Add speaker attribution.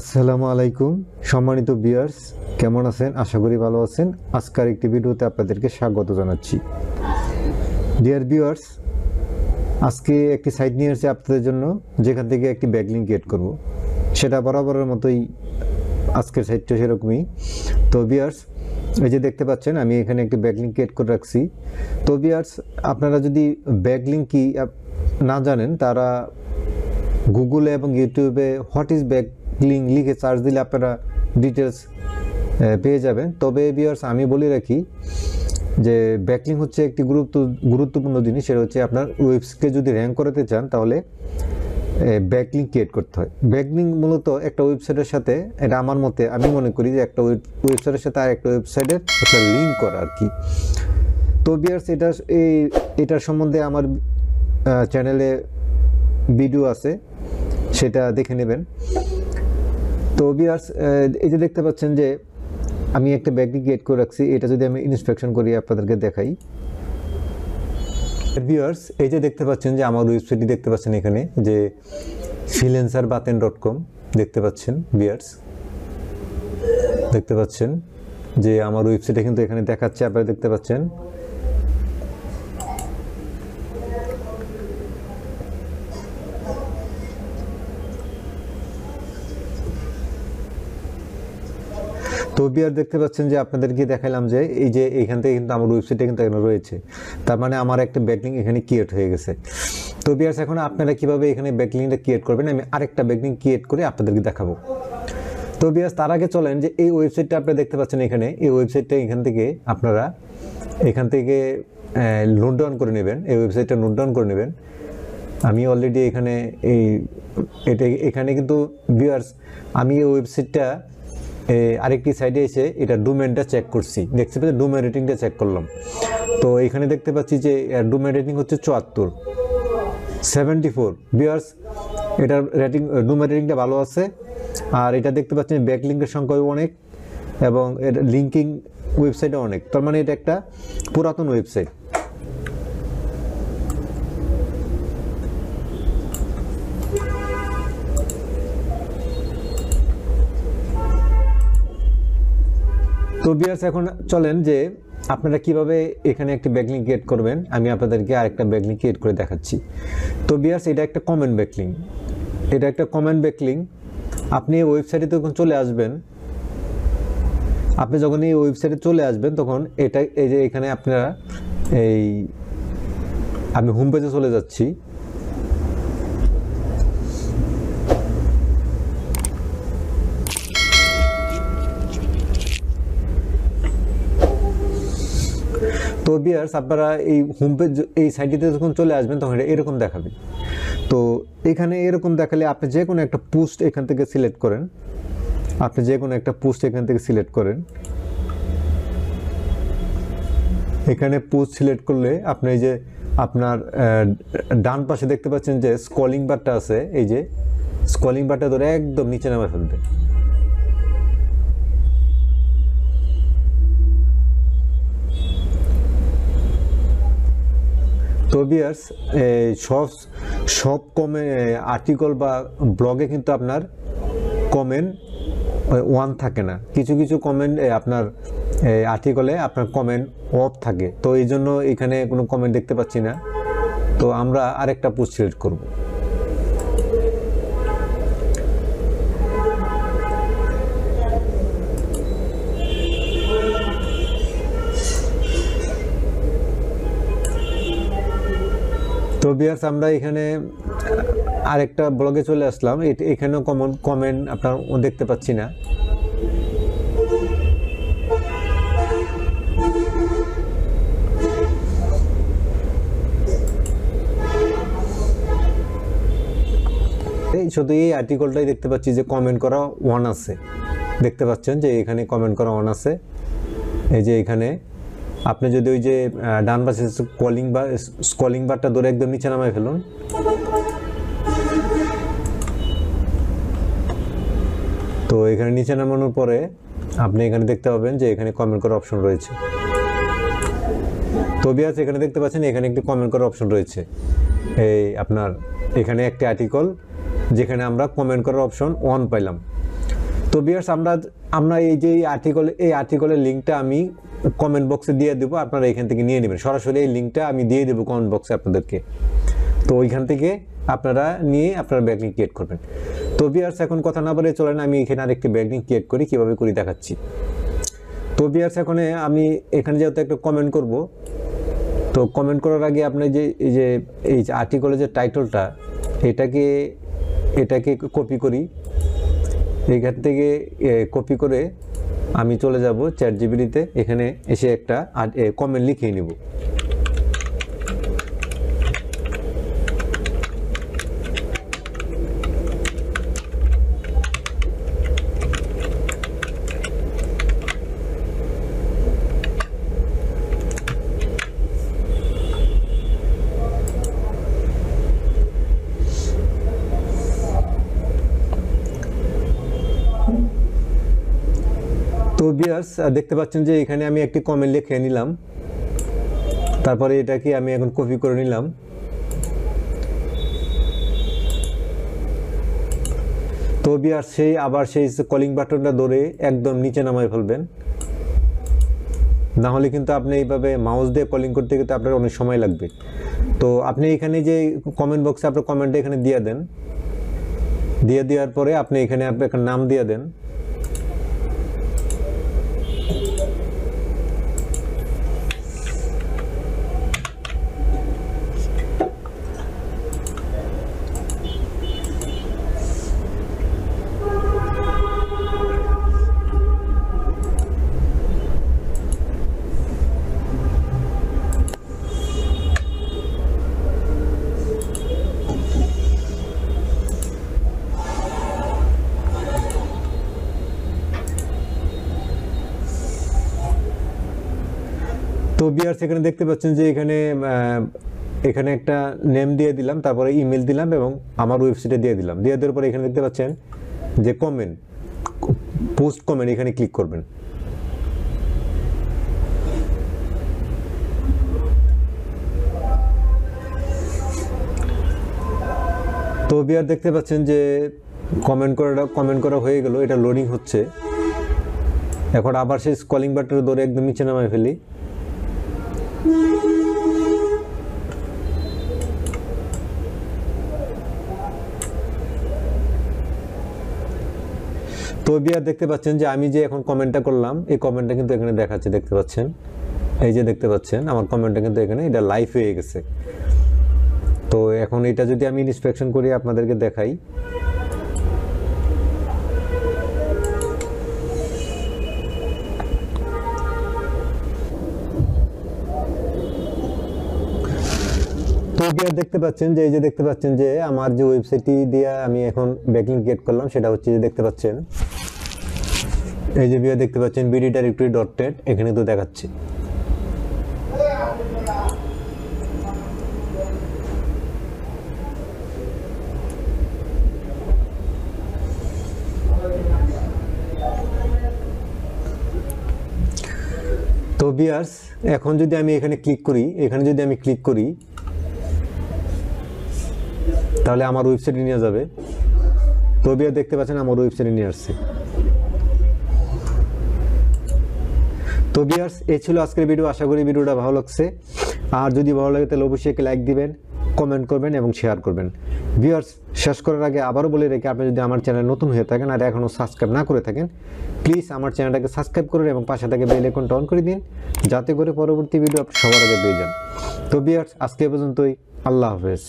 Speaker 1: আসসালামু আলাইকুম। সম্মানিত বিয়ার্স কেমন আছেন? আশা করি ভালো আছেন। আজকের একটি ভিডিওতে আপনাদেরকে স্বাগত জানাচ্ছি। ডিয়ার বিয়ার্স আজকে একটি সাইট নিয়ে এসেছি আপনাদের জন্য, যেখান থেকে একটি ব্যাকলিং ক্রিয়েট করব। সেটা বরাবরের মতোই আজকের সাইটটা সেরকমই। তো বিয়ার্স এই যে দেখতে পাচ্ছেন, আমি এখানে একটি ব্যাকলিং ক্রিয়েট করে রাখছি। তো বিয়ার্স আপনারা যদি ব্যাকলিং কি না জানেন, তারা গুগলে এবং ইউটিউবে হোয়াট ইজ ব্যাক লিঙ্ক, লিখে চার্জ দিলে আপনারা ডিটেলস পেয়ে যাবেন। তবে বিয়ার্স আমি বলে রাখি যে ব্যাকলিং হচ্ছে একটি গুরুত্ব, গুরুত্বপূর্ণ জিনিস, সেটা হচ্ছে আপনার ওয়েবসকে যদি র্যাঙ্ক করাতে চান, তাহলে ব্যাকলিং ক্রিয়েট করতে হয়। ব্যাকলিং মূলত একটা ওয়েবসাইটের সাথে, এটা আমার মতে, আমি মনে করি যে একটা ওয়েবসাইটের সাথে আর একটা ওয়েবসাইটের একটা লিঙ্ক করা আর কি। তো বিয়ার্স এটা, এই, এটার সম্বন্ধে আমার চ্যানেলে ভিডিও আছে, সেটা দেখে নেবেন। তো বিয়ার্স এই যে দেখতে পাচ্ছেন যে আমি একটা ব্যাগটি গেট করে রাখছি, এটা যদি আমি ইন্সপেকশন করি, আপনাদেরকে দেখাই। বিয়ার্স এই যে দেখতে পাচ্ছেন যে আমার ওয়েবসাইটটি দেখতে পাচ্ছেন এখানে, যে ফিলেন্সার বাতেন ডট কম দেখতে পাচ্ছেন বিয়ার্স দেখতে পাচ্ছেন যে আমার ওয়েবসাইটে কিন্তু এখানে দেখাচ্ছে, আপনারা দেখতে পাচ্ছেন। তো বিয়ার দেখতে পাচ্ছেন যে আপনাদেরকে দেখালাম যে এই যে এখান থেকে কিন্তু আমার ওয়েবসাইটে কিন্তু এখানে রয়েছে। তার মানে আমার একটা ব্যাকলিং এখানে ক্রিয়েট হয়ে গেছে। তো বিয়ার্স, এখন আপনারা কীভাবে এখানে ব্যাকলিংটা ক্রিয়েট করবেন? আমি আরেকটা ব্যাকলিং ক্রিয়েট করে আপনাদেরকে দেখাবো। তো বিয়ার্স, তার আগে চলেন যে এই ওয়েবসাইটটা আপনারা দেখতে পাচ্ছেন এখানে। এই ওয়েবসাইটটা এখান থেকে আপনারা এখান থেকে নোট ডাউন করে নেবেন। এই ওয়েবসাইটটা নোট ডাউন করে নেবেন। আমি অলরেডি এখানে এই, এটা এখানে কিন্তু ভিউয়ার্স আমি এই ওয়েবসাইটটা আরেকটি সাইডে এসে এটা ডোমেনটা চেক করছি। দেখতে পাচ্ছি ডোমেন রেটিংটা চেক করলাম। তো এখানে দেখতে পাচ্ছি যে ডোমেন রেটিং হচ্ছে চুয়াত্তর। সেভেন্টি ফোর বিয়ার্স এটার রেটিং ডোমেন রেটিংটা ভালো আছে। আর এটা দেখতে পাচ্ছেন ব্যাকলিঙ্কের সংখ্যাও অনেক এবং এর লিঙ্কিং ওয়েবসাইটও অনেক। তার মানে এটা একটা পুরাতন ওয়েবসাইট তো বিয়ার্স এখন চলেন যে আপনারা কীভাবে এখানে একটি ব্যাকলিং ক্রিয়েট করবেন। আমি আপনাদেরকে আরেকটা ব্যাকলিং ক্রিয়েট করে দেখাচ্ছি। তো বিয়ার্স এটা একটা কমেন্ট ব্যাকলিং এটা একটা কমেন্ট ব্যাকলিং আপনি এই ওয়েবসাইটে যখন চলে আসবেন, আপনি যখন এই ওয়েবসাইটে চলে আসবেন, তখন এটা, এই যে এখানে আপনারা এই, আমি হোম পেজে চলে যাচ্ছি। তো বিয়ার্স, আপনারা এই হোম পেজ এই সাইটটিতে যখন চলে আসবেন, তখন এটা এরকম দেখাবে। তো এখানে এরকম দেখালে আপনি যে কোনো একটা পোস্ট এখান থেকে সিলেক্ট করেন। আপনি যে কোনো একটা পোস্ট এখান থেকে সিলেক্ট করেন। এখানে পোস্ট সিলেক্ট করলে আপনি এই যে আপনার ডান পাশে দেখতে পাচ্ছেন যে স্কলিং বারটা আছে। এই যে স্কলিং বারটা ধরে একদম নিচে নামে ফেলবে। তো বিয়ার্স সব সব কমে আর্টিকল বা ব্লগে কিন্তু আপনার কমেন্ট ওয়ান থাকে না। কিছু কিছু কমেন্ট আপনার আর্টিকলে আপনার কমেন্ট অফ থাকে। তো এই জন্য এখানে কোনো কমেন্ট দেখতে পাচ্ছি না। তো আমরা আরেকটা পোস্ট সিলেক্ট করব। বিয়ার্স আমরা এখানে আরেকটা ব্লগে চলে আসলাম। এখানেও কমন কমেন্ট আপনার দেখতে পাচ্ছি না। এই শুধু এই আর্টিকেলটাই দেখতে পাচ্ছি যে কমেন্ট করা ওয়ান আছে। দেখতে পাচ্ছেন যে এখানে কমেন্ট করা ওয়ান আছে। এই যে এখানে আপনি যদি ওই যে ডান পাশে কলিং বার স্কলিং বারটা ধরে একদম নিচে নামায় ফেলুন। তো এখানে নিচে নামানোর পরে আপনি এখানে দেখতে পাবেন যে এখানে কমেন্ট করার অপশন রয়েছে। তো বিয়াস, এখানে দেখতে পাচ্ছেন এখানে একটি কমেন্ট করার অপশন রয়েছে। এই আপনার এখানে একটি আর্টিকেল যেখানে আমরা কমেন্ট করার অপশন ওয়ান পাইলাম। তো বিয়ার্স আমরা আমরা এই যে আর্টিকেল এই আর্টিকেলের লিঙ্কটা আমি কমেন্ট বক্সে দিয়ে দেবো, আপনারা এখান থেকে নিয়ে নেবেন। সরাসরি এই লিঙ্কটা আমি দিয়ে দেবো কমেন্ট বক্সে আপনাদেরকে। তো ওইখান থেকে আপনারা নিয়ে আপনারা ব্যাগলিং ক্রিয়েট করবেন। তো বিয়ার্স এখন কথা না বলে চলেন, আমি এখানে আরেকটি ব্যাগলিং ক্রিয়েট করি, কীভাবে করি দেখাচ্ছি। তো বিয়ার্স এখন আমি এখানে যেহেতু একটা কমেন্ট করব, তো কমেন্ট করার আগে আপনি যে, এই যে এই যে আর্টিকেলের যে টাইটলটা এটাকে এটাকে কপি করি। এইখান থেকে কপি করে আমি চলে যাব চ্যাট জিবিটিতে এখানে এসে একটা কমেন্ট লিখিয়ে নিব। তো বিয়ার্স দেখতে পাচ্ছেন যে এখানে আমি একটি কমেন্ট লিখে নিলাম। তারপরে এটাকে আমি এখন কপি করে নিলাম। তো বিয়ার সেই আবার সেই কলিং বাটনটা ধরে একদম নিচে নামায় ফেলবেন। না হলে কিন্তু আপনি এইভাবে মাউস দিয়ে কলিং করতে গেলে আপনার অনেক সময় লাগবে। তো আপনি এখানে যে কমেন্ট বক্সে আপনার কমেন্টটা এখানে দিয়ে দেন। দিয়ে দেওয়ার পরে আপনি এখানে আপনার নাম দিয়ে দেন। তো বিয়ার্স, এখানে দেখতে পাচ্ছেন যে এখানে এখানে একটা নেম দিয়ে দিলাম, তারপরে ইমেল দিলাম এবং আমার ওয়েবসাইটে দিয়ে দিলাম। দিয়ে দেওয়ার পরে এখানে দেখতে পাচ্ছেন যে কমেন্ট পোস্ট কমেন্ট এখানে ক্লিক করবেন। তো বিয়ার দেখতে পাচ্ছেন যে কমেন্ট করাটা কমেন্ট করা হয়ে গেল, এটা লোডিং হচ্ছে। এখন আবার সেই স্কলিং বাটনে ধরে একদম নিচে নামায় ফেলি। তো বিয়ার দেখতে পাচ্ছেন যে আমি যে এখন কমেন্টটা করলাম, এই কমেন্টটা কিন্তু এখানে দেখাচ্ছে, দেখতে পাচ্ছেন? এই যে দেখতে পাচ্ছেন, আমার কমেন্টটা কিন্তু এখানে, এটা লাইভ হয়ে গেছে। তো এখন এটা যদি আমি ইন্সপেকশন করি, আপনাদেরকে দেখাই। তো দেখতে পাচ্ছেন যে, এই যে দেখতে পাচ্ছেন যে, আমার যে ওয়েবসাইটটি দিয়ে আমি এখন ব্যাকিং ক্রিয়েট করলাম, সেটা হচ্ছে যে দেখতে পাচ্ছেন। এই যে বিয়ার দেখতে পাচ্ছেন বিডি ডাইরেক্টরি ডট নেট এখানে তো দেখাচ্ছে। তো বিয়ার্স এখন যদি আমি এখানে ক্লিক করি, এখানে যদি আমি ক্লিক করি তাহলে আমার ওয়েবসাইটে নিয়ে যাবে। তো বিয়ার দেখতে পাচ্ছেন আমার ওয়েবসাইটে নিয়ে আসছে। তো বিয়ার্স এই ছিল আজকের ভিডিও আশা করি ভিডিওটা ভালো লাগছে। আর যদি ভালো লাগে, তাহলে অবশ্যই একটা লাইক দিবেন কমেন্ট করবেন এবং শেয়ার করবেন। ভিউয়ার্স শেষ করার আগে আবারও বলে রেখে আপনি যদি আমার চ্যানেল নতুন হয়ে থাকেন আর এখনও সাবস্ক্রাইব না করে থাকেন প্লিজ আমার চ্যানেলটাকে সাবস্ক্রাইব করুন এবং পাশে থেকে বেল আইকনটা অন করে দিন, যাতে করে পরবর্তী ভিডিও আপনি সবার আগে পেয়ে যান। তো ভিউয়ার্স আজকে পর্যন্তই। আল্লাহ হাফেজ।